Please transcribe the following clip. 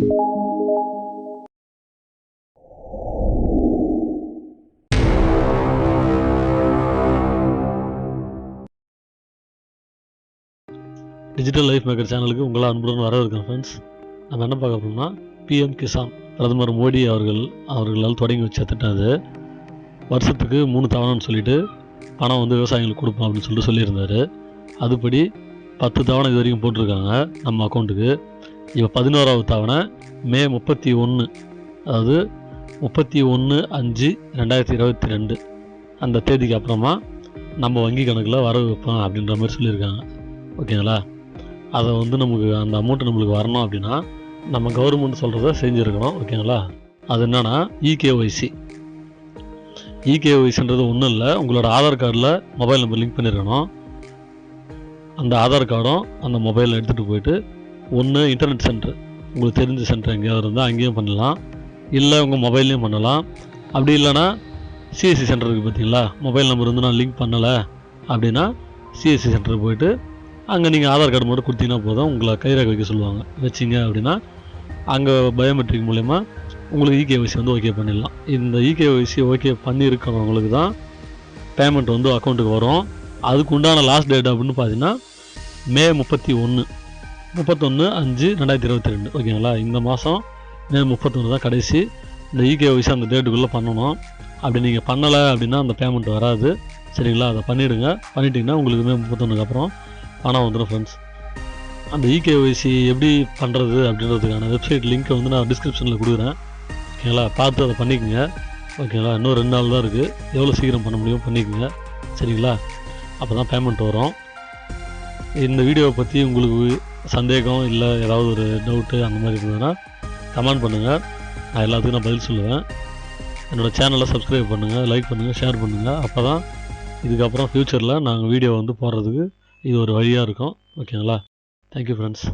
Digital life maker சேனலுக்கு உங்களை அன்புடன் வரவேற்கிறேன் ஃப்ரெண்ட்ஸ் நம்ம என்ன பார்க்க போகிறோம்னா பிஎம் கிசான் பிரதமர் மோடி அவர்கள் அவர்களால் தொடங்கி வச்ச திட்டம் அது வருஷத்துக்கு மூணு தவணைன்னு சொல்லிட்டு பணம் வந்து விவசாயிகளுக்கு கொடுப்போம் அப்படின்னு சொல்லிட்டு சொல்லியிருந்தார். அதுபடி பத்து தவணை இது வரைக்கும் போட்டிருக்காங்க நம்ம அக்கௌண்ட்டுக்கு இப்போ பதினோராவது தவணை மே முப்பத்தி ஒன்று அதாவது முப்பத்தி ஒன்று அஞ்சு ரெண்டாயிரத்தி இருபத்தி ரெண்டு. அந்த தேதிக்கு அப்புறமா நம்ம வங்கி கணக்கில் வரவு வைப்போம் அப்படின்ற மாதிரி சொல்லியிருக்காங்க. ஓகேங்களா? அதை வந்து நமக்கு அந்த அமௌண்ட்டு நம்மளுக்கு வரணும் அப்படின்னா நம்ம கவர்மெண்ட் சொல்கிறத செஞ்சுருக்கணும். ஓகேங்களா? அது என்னென்னா இகேஒய்சி இகேஒய்சின்றது ஒன்றும் இல்லை உங்களோட ஆதார் கார்டில் மொபைல் நம்பர் லிங்க் பண்ணியிருக்கணும் அந்த ஆதார் கார்டும் அந்த மொபைலில் எடுத்துகிட்டு போயிட்டு ஒன்று இன்டர்நெட் சென்டர் உங்களுக்கு தெரிஞ்ச சென்டர் எங்கேயாவது இருந்தால் அங்கேயும் பண்ணலாம். இல்லை உங்கள் மொபைல்லையும் பண்ணலாம். அப்படி இல்லைன்னா சிஎஸ்சி சென்டர் இருக்குது பார்த்தீங்களா? மொபைல் நம்பர் வந்து நான் லிங்க் பண்ணலை அப்படின்னா சிஎஸ்சி சென்டருக்கு போயிட்டு அங்கே நீங்கள் ஆதார் கார்டு மட்டும் கொடுத்தீங்கன்னா போதும். உங்களை கைரேகை வைக்க சொல்லுவாங்க. வச்சிங்க அப்படின்னா அங்கே பயோமெட்ரிக் மூலயமா உங்களுக்கு இகேஒய்சி வந்து ஓகே பண்ணிடலாம். இந்த இகேஒய்சி ஓகே பண்ணியிருக்கிறவங்களுக்கு தான் பேமெண்ட் வந்து அக்கௌண்ட்டுக்கு வரும். அதுக்கு உண்டான லாஸ்ட் டேட் அப்படின்னு பார்த்தீங்கன்னா மே முப்பத்தி ஒன்று முப்பத்தொன்று அஞ்சு ரெண்டாயிரத்தி இருபத்தி ரெண்டு. ஓகேங்களா? இந்த மாதம் மே முப்பத்தொன்று தான் கடைசி. இந்த இகே இகேஒய்சி அந்த டேட்டுக்குள்ளே பண்ணணும். அப்படி நீங்கள் பண்ணலை அப்படின்னா அந்த பேமெண்ட் வராது. சரிங்களா? அதை பண்ணிவிடுங்க பண்ணிட்டீங்கன்னா உங்களுக்கு மே முப்பத்தொன்றுக்கு அப்புறம் பணம் வந்துடும் ஃப்ரெண்ட்ஸ் அந்த இகேஒய்சி எப்படி பண்ணுறது அப்படின்றதுக்கான வெப்சைட் லிங்க்கை வந்து நான் டிஸ்கிரிப்ஷனில் கொடுக்குறேன். ஓகேங்களா? பார்த்து அதை பண்ணிக்கோங்க. ஓகேங்களா? இன்னும் ரெண்டு நாள் தான் இருக்குது எவ்வளோ சீக்கிரம் பண்ண முடியும் பண்ணிக்கோங்க. சரிங்களா? அப்போ தான் பேமெண்ட் வரும். இந்த வீடியோவை பற்றி உங்களுக்கு சந்தேகம் இல்லை ஏதாவது ஒரு டவுட்டு அந்த மாதிரி இருந்ததுன்னா கமெண்ட் பண்ணுங்கள் நான் எல்லாத்துக்கும் நான் பதில் சொல்லுவேன். என்னோடய சேனலை சப்ஸ்கிரைப் பண்ணுங்கள் லைக் பண்ணுங்கள் ஷேர் பண்ணுங்கள் அப்போ தான் இதுக்கப்புறம் ஃப்யூச்சரில் நாங்கள் வீடியோ வந்து போடுறதுக்கு இது ஒரு வழியாக இருக்கும். ஓகேங்களா தேங்க்யூ ஃப்ரெண்ட்ஸ்